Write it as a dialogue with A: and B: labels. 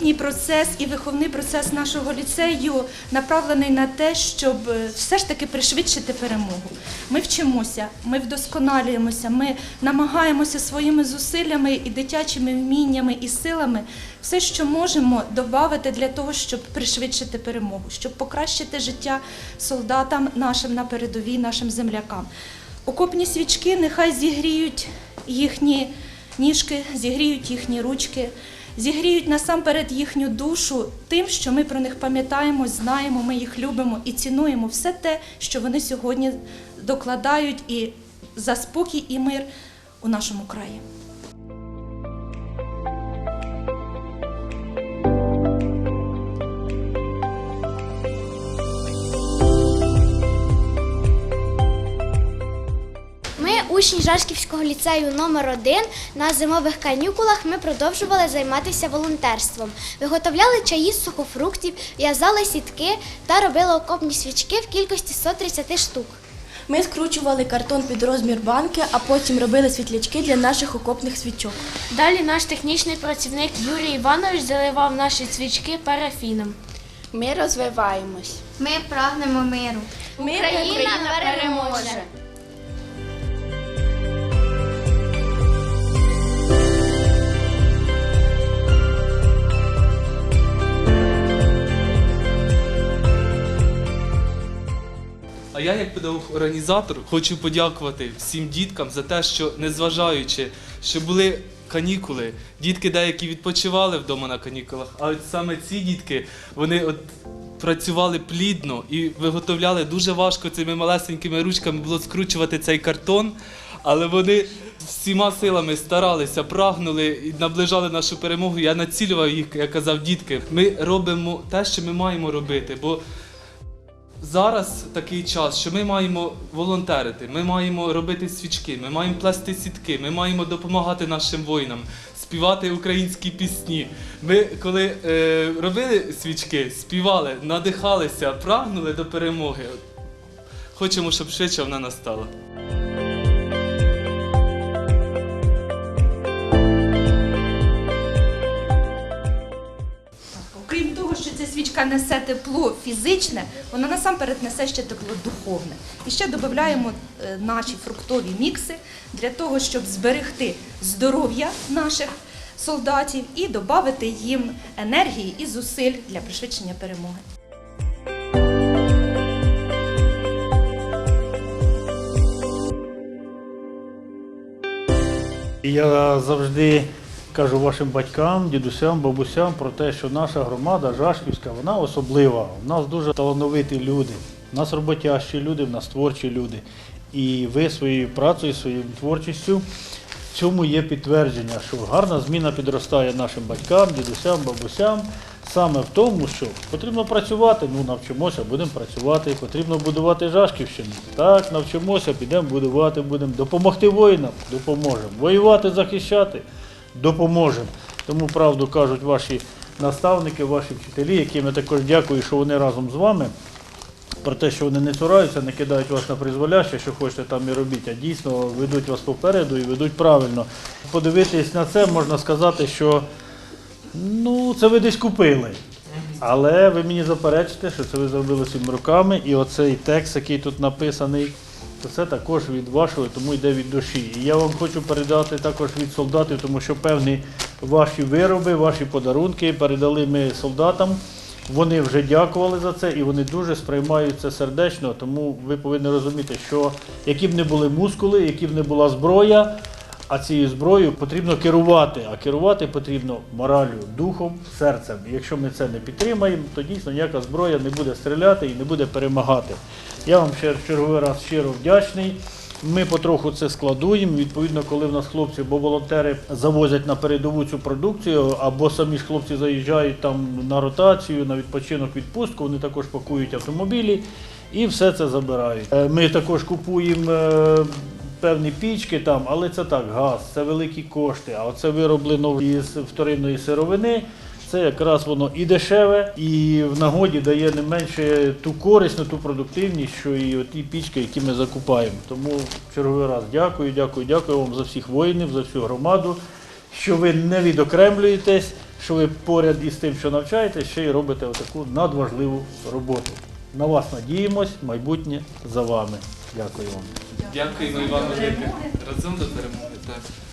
A: освітній процес і виховний процес нашого ліцею направлений на те, щоб е, все ж таки пришвидшити перемогу. Ми вчимося, ми вдосконалюємося, ми намагаємося своїми зусиллями і дитячими вміннями і силами все, що можемо, додати для того, щоб пришвидшити перемогу, щоб покращити життя солдатам нашим на передовій, нашим землякам. Окопні свічки нехай зігріють їхні ніжки, зігріють їхні ручки, зігріють насамперед їхню душу тим, що ми про них пам'ятаємо, знаємо, ми їх любимо і цінуємо все те, що вони сьогодні докладають і за спокій і мир у нашому краї.
B: Учні Жашківського ліцею номер 1 на зимових канікулах ми продовжували займатися волонтерством. Виготовляли чаї з сухофруктів, в'язали сітки та робили окопні свічки в кількості 130 штук.
C: Ми скручували картон під розмір банки, а потім робили світлячки для наших окопних свічок.
D: Далі наш технічний працівник Юрій Іванович заливав наші свічки парафіном.
C: Ми розвиваємось.
B: Ми прагнемо миру.
C: Україна переможе!
E: А я, як педагог-організатор, хочу подякувати всім діткам за те, що незважаючи, що були канікули, дітки деякі відпочивали вдома на канікулах, а от саме ці дітки вони от працювали плідно і виготовляли дуже важко цими малесенькими ручками було скручувати цей картон, але вони всіма силами старалися, прагнули і наближали нашу перемогу. Я націлював їх, я казав, дітки, ми робимо те, що ми маємо робити. бо Зараз такий час, що ми маємо волонтерити, ми маємо робити свічки, ми маємо плести сітки, ми маємо допомагати нашим воїнам, співати українські пісні. Ми, коли е, робили свічки, співали, надихалися, прагнули до перемоги. Хочемо, щоб швидше вона настала.
A: Свічка несе тепло фізичне, вона насамперед несе ще тепло духовне. І ще додаємо е, наші фруктові мікси для того, щоб зберегти здоров'я наших солдатів і додати їм енергії і зусиль для пришвидшення перемоги.
F: Я завжди кажу вашим батькам, дідусям, бабусям про те, що наша громада Жашківська, вона особлива. У нас дуже талановиті люди, у нас роботящі люди, у нас творчі люди. І ви своєю працею, своєю творчістю цьому є підтвердження, що гарна зміна підростає нашим батькам, дідусям, бабусям. Саме в тому, що потрібно працювати, ну навчимося, будемо працювати, потрібно будувати Жашківщину. Так, навчимося, підемо будувати, будемо допомогти воїнам, допоможемо. Воювати, захищати, допоможемо. Тому правду кажуть ваші наставники, ваші вчителі, яким я також дякую, що вони разом з вами. Про те, що вони не цураються, не кидають вас на призволяще, що хочете там і робіть, а дійсно ведуть вас попереду і ведуть правильно. Подивитись на це, можна сказати, що Ну, це ви десь купили. Але ви мені заперечите, що це ви зробили своїми руками, і оцей текст, який тут написаний, то це також від вашого, тому йде від душі. І я вам хочу передати також від солдатів, тому що певні ваші вироби, ваші подарунки передали ми солдатам. Вони вже дякували за це і вони дуже сприймають це сердечно, тому ви повинні розуміти, що які б не були мускули, які б не була зброя, а цією зброєю потрібно керувати. А керувати потрібно моралю, духом, серцем. І якщо ми це не підтримаємо, то дійсно ніяка зброя не буде стріляти і не буде перемагати. Я вам ще черговий раз щиро вдячний. Ми потроху це складуємо. Відповідно, коли в нас хлопці, бо волонтери завозять на передову цю продукцію, або самі ж хлопці заїжджають там на ротацію, на відпочинок, відпустку, вони також пакують автомобілі і все це забирають. Е, Ми також купуємо. Певні пічки там, але це так, газ, це великі кошти. А оце вироблено із вторинної сировини. Це якраз воно і дешеве, і в нагоді дає не менше ту корисну, ту продуктивність, що і ті пічки, які ми закупаємо. Тому в черговий раз дякую, дякую, дякую вам за всіх воїнів, за всю громаду, що ви не відокремлюєтесь, що ви поряд із тим, що навчаєте, ще й робите отаку надважливу роботу. На вас надіємось, майбутнє за вами. Дякую вам.
E: Дякуємо Івану Велике. Разом до перемоги. Так.